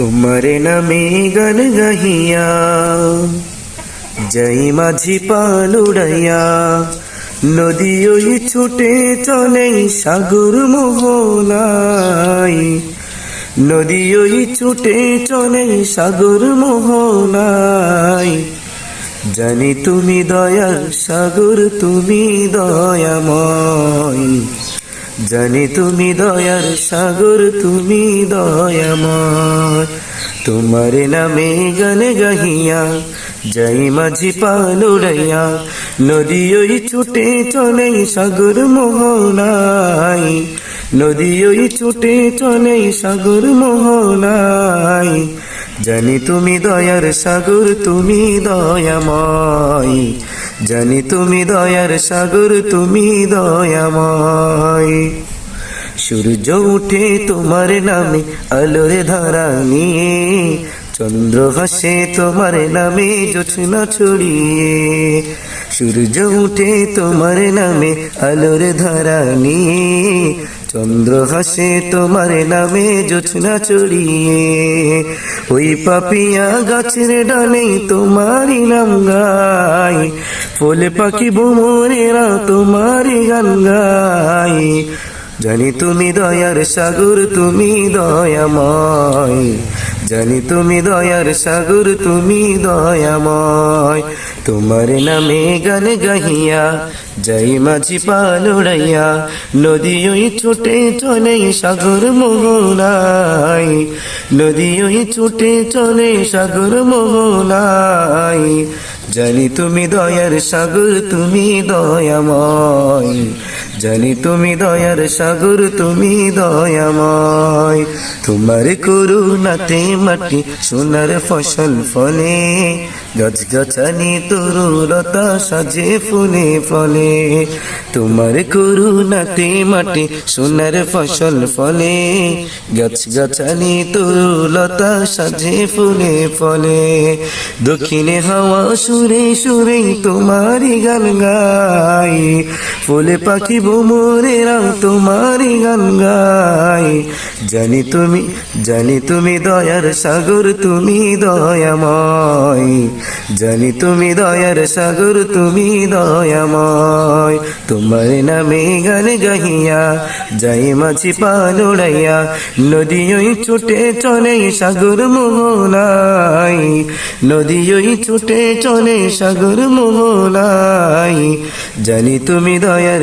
তোমারে নামে গান গাহিয়া যাই মাঝি পালুড়াইয়া নদী ওই ছুটে চলে সাগর মোহনাই নদী ওই ছুটে চলে সাগর মোহনাই জানি তুমি দয়ার সাগর তুমি দয়াময় জানি তুমি দয়ার সাগর, তুমি দয়াময়। তোমার নামে গান গাহিয়া যাই মাঝি পালুড়াইয়া নদী ওই ছুটে চলে সাগর মোহনাই নদী ওই ছুটে চলে সাগর মোহনাই জানি তুমি দয়ার সাগর, তুমি দয়াময়। জানি তুমি দয়ার সাগর, তুমি দয়াময়। সূর্য উঠে তোমার নামে, আলোরে ধারা নিয়ে। চন্দ্র হাসে তোমার নামে জোছনা ছড়িয়ে। সূর্য উঠে তোমার নামে, আলোর ধারা নিয়ে। চন্দ্র হাসে তোমার নামে জোছনা চড়িয়ে। ওই পাপিয়া গাছের ডানে তোমারই নাম গাই। ফলে পাখি বোমরেরা তোমারই গান গাই। জানি তুমি দয়ার সাগর, তুমি দয়াময়। জানি তুমি দয়ার সাগর, তুমি দয়াময়। তোমার নামে গান গাহিয়া, যাই মাঝি পালুড়াইয়া নদী ওই ছুটে চলে সাগর মোহনাই নদী ওই ছুটে চলে সাগর মোহনাই জানি তুমি দয়ার সাগর, তুমি দয়াময়। জানি তুমি দয়ার সাগর, তুমি দয়াময়। তোমার করুণাতে মাটি, সোনার ফসল ফলে। গছ গছানি তরুলতা সাজে ফুলে ফলে। তোমার করুণাতে মাটি, সোনার ফসল ফলে। গছ গছানি তরুলতা সাজে ফুলে ফলে। দক্ষিণে হাওয়া, সুরে সুরে তোমারই গান গাই। ফুলে পাখি বোমরেরা তোমারই গান গাই। জানি তুমি জানি তুমি দয়ার সাগর, তুমি দয়াময়। জানি তুমি দয়ার সাগর, তুমি দয়াময়। তোমার নামে গান গাহিয়া, যাই মাছি পালুড়াইয়া নদী ওই ছুটে চলে সাগর মোহনাই নদী ওই ছুটে চলে সাগর মোহনাই জানি তুমি দয়ার